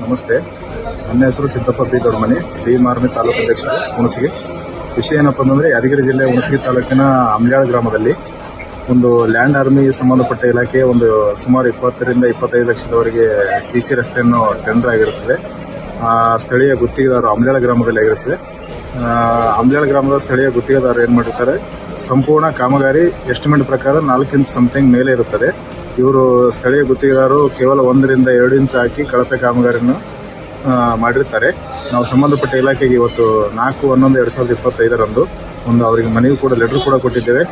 ನಮಸ್ತೆ. ನನ್ನ ಹೆಸರು ಸಿದ್ದಪ್ಪ ಬಿ ದೊಡ್ಡಮನಿ ಡಿ ಮಾರ್ಮಿ ತಾಲೂಕು ಅಧ್ಯಕ್ಷರು ಹುಣಸಗಿ. ವಿಷಯ ಏನಪ್ಪ ಅಂತಂದರೆ ಯಾದಗಿರಿ ಜಿಲ್ಲೆ ಹುಣಸಗಿ ತಾಲೂಕಿನ ಅಮ್ಲ್ಯಾಳ ಗ್ರಾಮದಲ್ಲಿ ಒಂದು ಲ್ಯಾಂಡ್ ಆರ್ಮಿ ಸಂಬಂಧಪಟ್ಟ ಇಲಾಖೆ ಒಂದು ಸುಮಾರು ಇಪ್ಪತ್ತರಿಂದ ಇಪ್ಪತ್ತೈದು ಲಕ್ಷದವರೆಗೆ ಸಿ ಸಿ ರಸ್ತೆಯನ್ನು ಟೆಂಡರ್ ಆಗಿರುತ್ತದೆ. ಆ, ಸ್ಥಳೀಯ ಗುತ್ತಿಗೆದಾರರು ಅಮ್ಲ್ಯಾಳ ಗ್ರಾಮದಲ್ಲಿ ಆಗಿರುತ್ತದೆ. ಆ, ಗ್ರಾಮದ ಸ್ಥಳೀಯ ಗುತ್ತಿಗೆದಾರರು ಏನು ಮಾಡಿರ್ತಾರೆ ಸಂಪೂರ್ಣ ಕಾಮಗಾರಿ ಎಸ್ಟಿಮೇಟ್ ಪ್ರಕಾರ ನಾಲ್ಕಿಂದ ಸಮಥಿಂಗ್ ಮೇಲೆ ಇರುತ್ತದೆ. ಇವರು ಸ್ಥಳೀಯ ಗುತ್ತಿಗೆದಾರರು ಕೇವಲ ಒಂದರಿಂದ ಎರಡು ಇಂಚ್ ಹಾಕಿ ಕಳಪೆ ಕಾಮಗಾರಿಯನ್ನು ಮಾಡಿರ್ತಾರೆ. ನಾವು ಸಂಬಂಧಪಟ್ಟ ಇಲಾಖೆಗೆ ಇವತ್ತು ನಾಲ್ಕು, ಹನ್ನೊಂದು, ಎರಡು ಸಾವಿರದ ಇಪ್ಪತ್ತೈದರಂದು ಒಂದು ಅವರಿಗೆ ಮನವಿ ಕೂಡ, ಲೆಟರ್ ಕೂಡ ಕೊಟ್ಟಿದ್ದೇವೆ.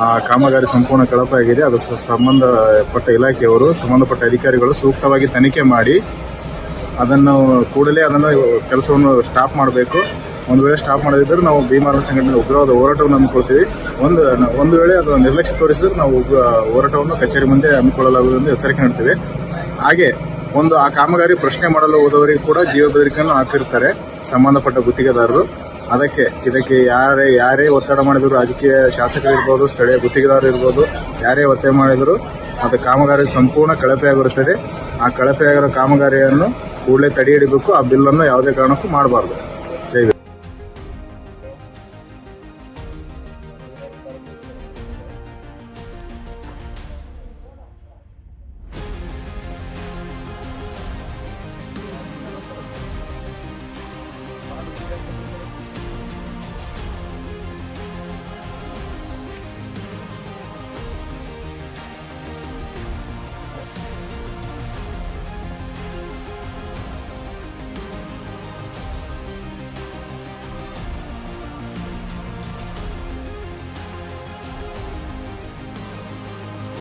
ಆ, ಕಾಮಗಾರಿ ಸಂಪೂರ್ಣ ಕಳಪೆ ಆಗಿದೆ. ಅದು ಸಂಬಂಧಪಟ್ಟ ಇಲಾಖೆಯವರು, ಸಂಬಂಧಪಟ್ಟ ಅಧಿಕಾರಿಗಳು ಸೂಕ್ತವಾಗಿ ತನಿಖೆ ಮಾಡಿ ಅದನ್ನು ಕೂಡಲೇ ಅದನ್ನು ಕೆಲಸವನ್ನು ಸ್ಟಾಪ್ ಮಾಡಬೇಕು. ಒಂದು ವೇಳೆ ಸ್ಟಾಪ್ ಮಾಡದಿದ್ದರೆ ನಾವು ಭೀಮಾರ ಸಂಘಟನೆ ಉಗ್ರವಾದ ಹೋರಾಟವನ್ನು ಹಮ್ಮಿಕೊಳ್ತೀವಿ ಒಂದು ಒಂದು ವೇಳೆ ಅದು ನಿರ್ಲಕ್ಷ್ಯ ತೋರಿಸಿದ್ರೆ ನಾವು ಹೋರಾಟವನ್ನು ಕಚೇರಿ ಮುಂದೆ ಹಮ್ಮಿಕೊಳ್ಳಲಾಗುವುದು ಎಂದು ಎಚ್ಚರಿಕೆ ನೀಡ್ತೀವಿ. ಹಾಗೆ ಒಂದು ಆ ಕಾಮಗಾರಿ ಪ್ರಶ್ನೆ ಮಾಡಲು ಹೋದವರಿಗೆ ಕೂಡ ಜೀವ ಬೆದರಿಕೆಯನ್ನು ಹಾಕಿರ್ತಾರೆ ಸಂಬಂಧಪಟ್ಟ ಗುತ್ತಿಗೆದಾರರು. ಅದಕ್ಕೆ ಇದಕ್ಕೆ ಯಾರೇ ಯಾರೇ ಒತ್ತಡ ಮಾಡಿದ್ರು ರಾಜಕೀಯ ಶಾಸಕರು ಇರ್ಬೋದು, ಸ್ಥಳೀಯ ಗುತ್ತಿಗೆದಾರರು ಇರ್ಬೋದು, ಯಾರೇ ಒತ್ತಾಯ ಮಾಡಿದ್ರು ಅದು ಕಾಮಗಾರಿ ಸಂಪೂರ್ಣ ಕಳಪೆಯಾಗಿರುತ್ತದೆ. ಆ ಕಳಪೆಯಾಗಿರೋ ಕಾಮಗಾರಿಯನ್ನು ಕೂಡಲೇ ತಡೆ ಹಿಡಿಬೇಕು ಆ ಬಿಲ್ಲನ್ನು ಯಾವುದೇ ಕಾರಣಕ್ಕೂ ಮಾಡಬಾರ್ದು.